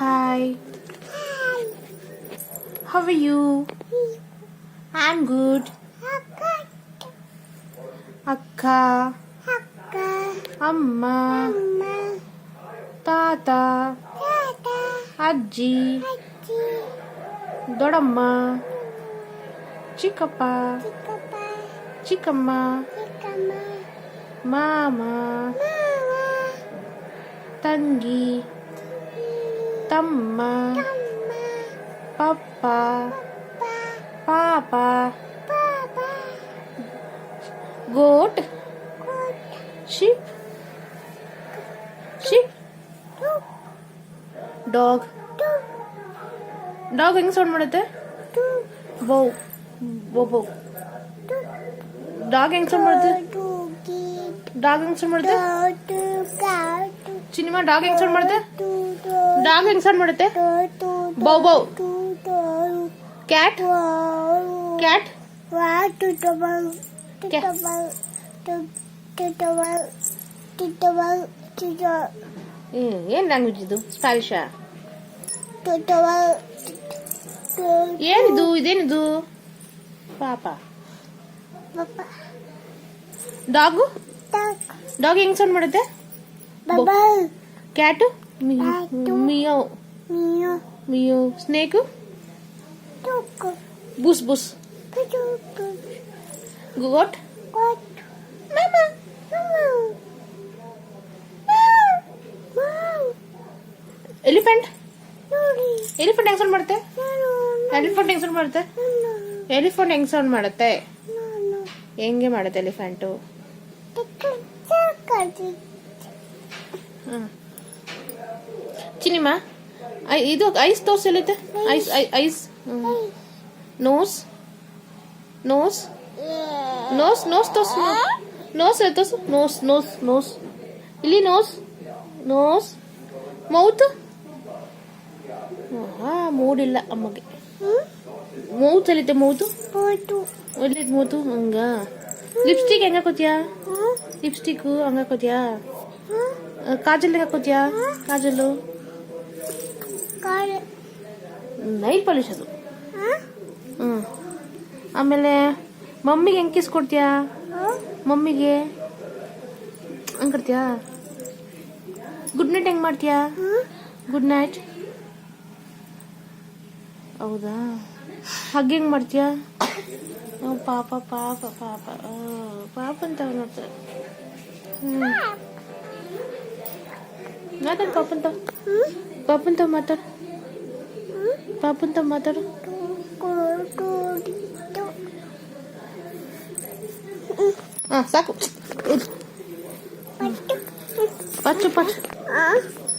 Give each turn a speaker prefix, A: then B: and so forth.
A: Hi. How are you? I'm good. ಅಕ್ಕ ಅಮ್ಮ ತಾತ ಅಜ್ಜಿ ದೊಡ್ಡಮ್ಮ ಚಿಕ್ಕಪ್ಪ ಚಿಕ್ಕಮ್ಮ ಮಾಮ ತಂಗಿ ತಮ್ಮ ಪಪ್ಪ ಪಾಪ goat sheep sheep dog dog ಹೆಂಗ್ ಸೌಂಡ್ ಮಾಡುತ್ತೆ ಬೌ ಬೌ ಬೌ ಡಾಗ್ ಹೆಂಗ್ ಸೌಂಡ್ ಮಾಡುತ್ತೆ ಡಾಗ್ ಹೆಂಗ್ ಸೌಂಡ್ ಮಾಡುತ್ತೆ ಸಿನಿಮಾ ಡಾಗ್ ಹೆಂಗ್ ಸೌಂಡ್ ಮಾಡುತ್ತೆ ಡಾಗ್ ಹೆಂಗ್ ಸೌಂಡ್ ಮಾಡುತ್ತೆ? ಬೌ ಬೌ. ಕ್ಯಾಟ್ ಕ್ಯಾಟ್ ಏನ್ ಲ್ಯಾಂಗ್ವೇಜ್ ಇದು? ಸ್ಪ್ಯಾನಿಷಾ ಏನಿದು? ಇದೇನಿದು? ಪಾಪ. ಡಾಗು ಡಾಗ್ ಹೆಂಗ್ ಸೌಂಡ್ ಮಾಡುತ್ತೆ? Cat meow meow. ಸ್ನೇಕು ಬುಸ್ ಬುಸ್. Goat elephant? ಎಲಿಫೆಂಟ್ ಹೆಂಗ್ ಸೌಂಡ್ ಮಾಡುತ್ತೆ? ಎಲಿಫೆಂಟ್ ಹೆಂಗ್ ಸೌಂಡ್ ಮಾಡುತ್ತೆ? ಎಲಿಫೆಂಟ್ ಹೆಂಗ್ ಸೌಂಡ್ ಮಾಡುತ್ತೆ? ಹೆಂಗೆ ಮಾಡುತ್ತೆ ಎಲಿಫೆಂಟು? ಚಿನಿಮ ಐ- ಇದು ice ತೋರ್ಸ್ ಎಲ್ಲೈತೆ eyes eye- eyes nose nose nose nose ತೋರ್ಸ್ nose ಎಲ್ಲಿ ತೋರ್ಸು ನೋಸ್ ನೋಸ್ ನೋಸ್ ಇಲ್ಲಿ ನೋಸ್ ನೋಸ್ ಮೌತ್ ಹಾ ಮೂಡಿಲ್ಲ ಅಮ್ಮಗೆ ಮೌತ್ ಎಲ್ಲಿದೆ ಮೌತು ಎಲ್ಲಿದ್ ಮೌತು ಹಂಗ ಲಿಪ್ಸ್ಟಿಕ್ ಹೆಂಗ ಹಾಕೋತಿಯಾ ಲಿಪ್ಸ್ಟಿಕ್ ಹಂಗ ಹಾಕೋತಿಯಾ ಕಾಜಲ್ ಹೆಂಗ ಹಾಕೋತಿಯಾ ಕಾಜಲ್ಲು ನೈಲ್ ಪಾಲಿಶ್ ಅದು. ಹ್ಮ್. ಆಮೇಲೆ ಮಮ್ಮಿಗೆ ಹೆಂಗೆ ಕಿಸ್ ಕೊಡ್ತೀಯಾ? ಮಮ್ಮಿಗೆ? ಹಂಗೆ ಕೊಡ್ತೀಯಾ? ಗುಡ್ ನೈಟ್ ಹೆಂಗೆ ಮಾಡ್ತೀಯಾ? ಗುಡ್ ನೈಟ್ ಹೌದಾ? ಹಗ್ ಹೆಂಗೆ ಮಾಡ್ತೀಯಾ? ಪಾಪ ಪಾಪ ಪಾಪ. ಪಾಪ ಅಂತ ನೋಡ್ತಾರೆ ಹ್ಮ್. ಮಾತಾಡು ಪಾಪಂತ ಪಾಪಂತ ಮಾತಾಡು Papunta matar. Ah, saco. Pacu, pacu. Ah.